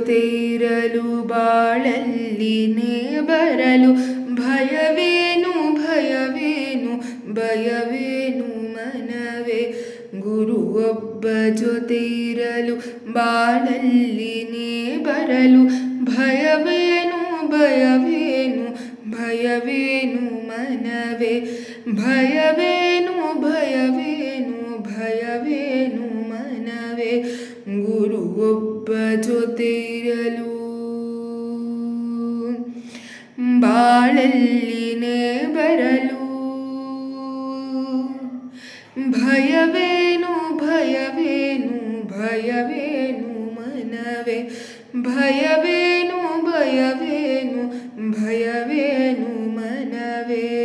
ಜೊತೆ ಇರಲು ಬಾಳಲ್ಲಿನೇ ಬರಲು ಭಯವೇನು ಭಯವೇನು ಭಯವೇನು ಮನವೇ? ಗುರು ಒಬ್ಬ ಜೊತೆಯಿರಲು ಬಾಳಲ್ಲಿನೇ ಬರಲು ಭಯವೇನು ಭಯವೇನು ಭಯವೇನು ಮನವೇ? ಭಯವೇನು ಬಾಳಲ್ಲಿನೇ ಬರಲು. ಭಯವೇನು ಭಯವೇನು ಭಯವೇನು ಮನವೇ. ಭಯವೇನು ಭಯವೇನು ಭಯವೇನು ಮನವೇ.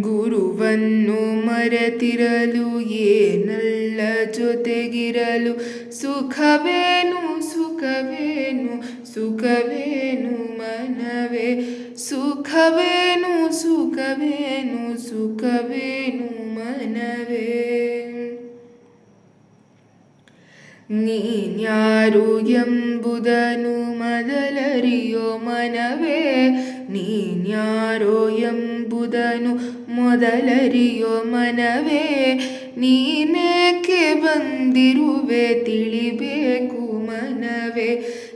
ಗುರುವನ್ನು ಮರೆತಿರಲು ಏನಲ್ಲ ಜೊತೆಗಿರಲು. ಸುಖವೇನು ಸುಖವೇನು ಸುಖವೇನು ಮನವೇ ಸುಖವೇನು ಸುಖವೇನು ಸುಖವೇನು ಮನವೇ ನೀನ್ಯಾರು ಎಂಬುದನು ಮೊದಲರಿಯೋ ಮನವೇ ನೀನ್ಯಾರೋ ಎಂಬುದನು ಮೊದಲರಿಯೋ ಮನವೇ ನೀನೇಕೆ ಬಂದಿರುವೆ ತಿಳಿಬೇಕು ಮನವೇ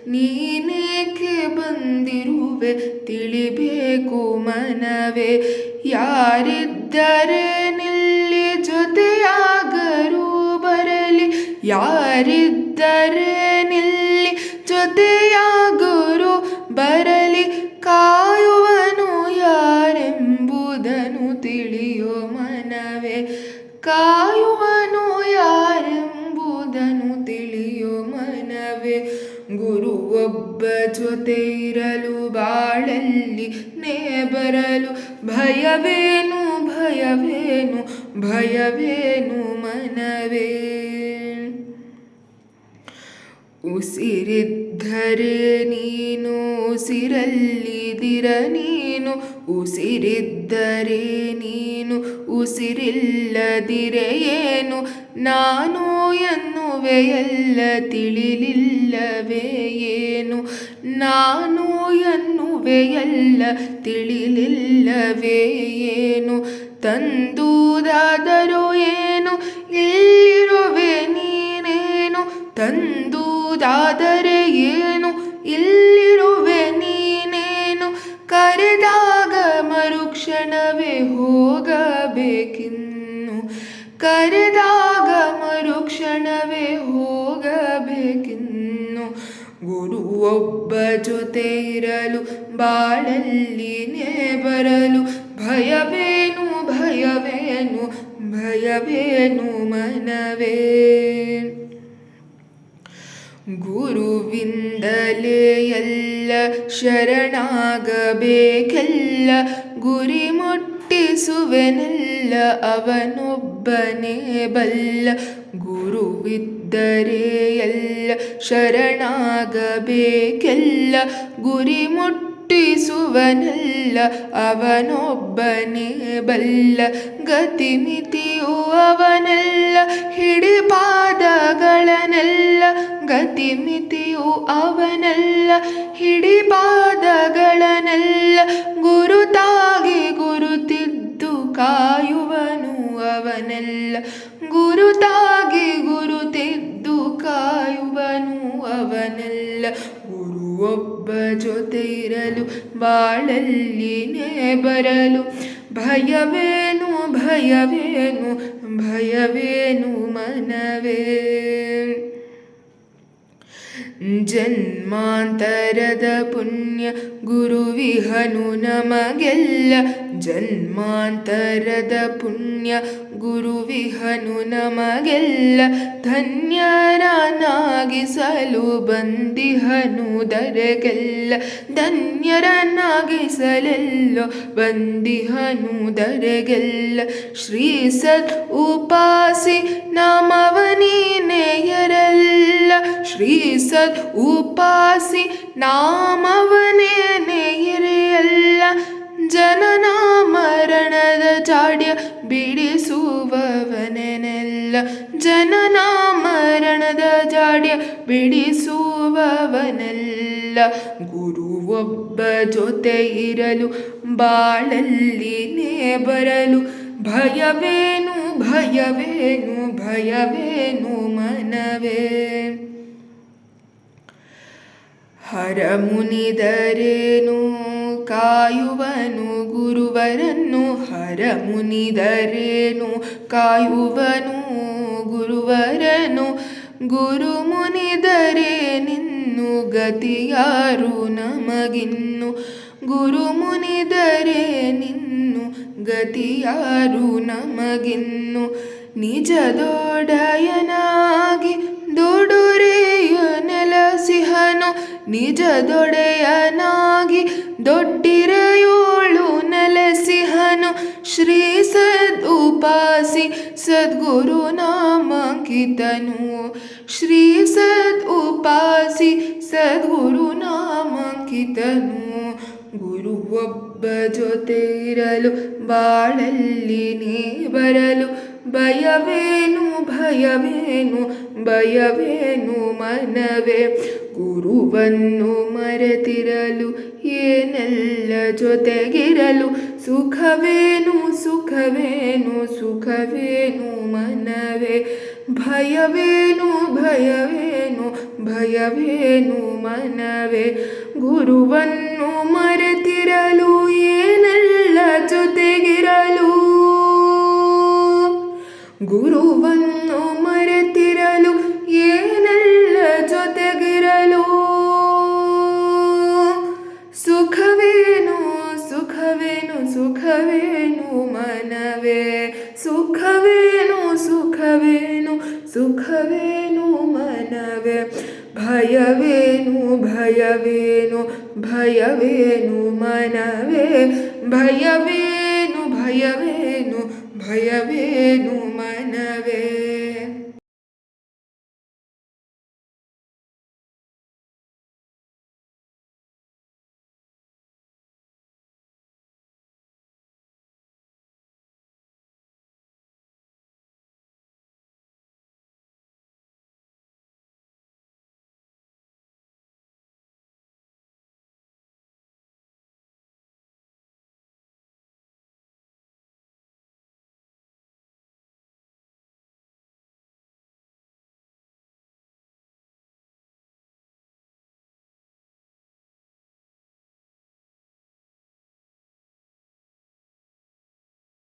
ನೀನೇಕೆ ಬಂದಿರುವೆ, ತಿಳಿಬೇಕು ಮನವೇ. ಯಾರಿದ್ದರೆ ನಿಲ್ಲಿ ಜೊತೆಯಾಗರೂ ಬರಲಿ. ಯಾರಿದ್ದರೆ ನಿಲ್ಲಿ ಜೊತೆಯಾಗರು ಬರಲಿ. ಕಾಯುವನು ಯಾರೆಂಬುದನ್ನು ತಿಳಿಯೋ ಮನವೇ. ಕಾಯುವನು ಬರಲು ಭಯವೇನು ಭಯವೇನು ಭಯವೇನು ಮನವೇ ಉಸಿರಿದ್ದರೆ ನೀನು ಉಸಿರಲ್ಲಿದಿರ ನೀನು, ಉಸಿರಿದ್ದರೆ ನೀನು ಉಸಿರಿಲ್ಲದಿರೆ ಏನು? ನಾನು ಎನ್ನುವೆಯಲ್ಲ ತಿಳಿಲಿಲ್ಲವೇ ಏನು? ನಾನು ಎನ್ನುವೆಯಲ್ಲ ತಿಳಿಲಿಲ್ಲವೇ ಏನು? ತಂದುದಾದರೂ ತಂದುದಾದರೆ ಏನು? ಇಲ್ಲಿರುವೆ ನೀನೇನು? ಕರೆದಾಗ ಮರುಕ್ಷಣವೇ ಹೋಗಬೇಕಿನ್ನು. ಕರೆದಾಗ ಮರುಕ್ಷಣವೇ ಹೋಗಬೇಕಿನ್ನು. ಗುರು ಒಬ್ಬ ಜೊತೆ ಇರಲು ಬಾಳಲ್ಲಿನೇ ಬರಲು, ಭಯವೇನು ಭಯವೇನು? ಭಯವೇನು ಮನವೇ? ಗುರುವಿಂದಲೇ ಎಲ್ಲ ಶರಣಾಗಬೇಕೆಲ್ಲ ಗುರಿ ಮುಟ್ಟಿಸುವೆನೆಲ್ಲ ಅವನೊಬ್ಬನೇ ಬಲ್ಲ ಗುರುವಿದ್ದರೆ ಎಲ್ಲ ಶರಣಾಗಬೇಕೆಲ್ಲ ಗುರಿ ಮುಟ್ಟಿಸುವನಲ್ಲ ಅವನೊಬ್ಬನೇ ಬಲ್ಲ. ಗತಿಮಿತಿಯು ಅವನಲ್ಲ ಹಿಡಿಪಾದಗಳನಲ್ಲ. ಗತಿಮಿತಿಯು ಅವನಲ್ಲ ಹಿಡಿಪಾದಗಳನಲ್ಲ. ಗುರುತಾಗಿ ಗುರುತಿದ್ದು ಕಾಯುವನು ಅವನಲ್ಲ. ಗುರುತಾಗಿ ಬಾಳಲ್ಲಿನೇ ಬರಲು ಭಯವೇನು ಭಯವೇನು ಭಯವೇನು ಮನವೇ? ಜನ್ಮಾಂತರದ ಪುಣ್ಯ ಗುರುವಿಹನು ನಮಗೆಲ್ಲ ಜನ್ಮಾಂತರದ ಪುಣ್ಯ ಗುರುವಿಹನು ನಮಗೆಲ್ಲ ಧನ್ಯರನ್ನಾಗಿಸಲು ಬಂದಿಹನು ದರೆಗೆಲ್ಲ ಧನ್ಯರನ್ನಾಗಿಸಲೆಲ್ಲೋ ಬಂದಿಹನು ದರೆಗೆಲ್ಲ ಶ್ರೀ ಸತ್ ಉಪಾಸಿ ನಾಮವನೀನೆಯರಲ್ಲ ಶ್ರೀ ಸತ್ ಉಪಾಸಿ ನಾಮವನೇನೆ ಇರೆಯಲ್ಲ ಮರಣದ ಜಾಡ್ಯ ಬಿಡಿಸುವವನೆನೆಲ್ಲ. ಜನನ ಮರಣದ ಜಾಡ್ಯ ಬಿಡಿಸುವವನೆಲ್ಲ. ಗುರು ಒಬ್ಬ ಜೊತೆ ಇರಲು ಬಾಳಲ್ಲಿನೇ ಬರಲು. ಭಯವೇನು ಭಯವೇನು ಭಯವೇನು ಮನವೇ. ಹರಮುನಿದರೇನು? ಕಾಯುವನು ಗುರುವರನ್ನು ಹರಮುನಿದರೇನು? ಕಾಯುವನು ಗುರುವರನು ಗುರು ಮುನಿದರೆ ನಿನ್ನು ಗತಿಯಾರು ನಮಗಿನ್ನು. ಗುರು ಮುನಿದರೆ ನಿನ್ನು ಗತಿಯಾರು ನಮಗಿನ್ನು. ನಿಜ ದೊಡಯನಾಗಿ ದೊಡೊರೆಯ ನೆಲಸಿಹನು ನಿಜದೊಡೆಯನಾಗಿ ದೊಡ್ಡಿರೆಯೋಳು ನೆಲೆಸಿಹನು. ಶ್ರೀ ಸದ್ ಉಪಾಸಿ ಸದ್ಗುರು ನಾಮಾಂಕಿತನು. ಶ್ರೀ ಸದ್ ಉಪಾಸಿ ಸದ್ಗುರು ನಾಮಾಂಕಿತನು. ಗುರು ಒಬ್ಬ ಜೊತೆ ಇರಲು ಬಾಳಲ್ಲಿ ನೀ ಬರಲು ಭಯವೇನು ಭಯವೇನು ಭಯವೇನು ಮನವೇ? ಗುರುವನ್ನು ಮರೆತಿರಲು ಏನೆಲ್ಲ ಜೊತೆಗಿರಲು? ಸುಖವೇನು ಸುಖವೇನು ಸುಖವೇನು ಮನವೇ? ಭಯವೇನು ಭಯವೇನು ಭಯವೇನು ಮನವೇ? ಗುರುವನ್ನು ಮರೆತಿರಲು ಏನೆಲ್ಲ ಜೊತೆಗಿರಲು ಗುರುವನ್ನು ಮರೆತಿರಲು ಏನೆಲ್ಲ ಜೊತೆಗಿರಲು ಸುಖವೇನು ಸುಖವೇನು ಸುಖವೇನು ಮನವೇ ಸುಖವೇನು ಸುಖವೇನು ಸುಖವೇನು ಮನವೇ ಭಯವೇನು ಭಯವೇನು ಭಯವೇನು ಮನವೇ ಭಯವೇನು ಭಯವೇನು ಭಯವೇನು ಮನವೇ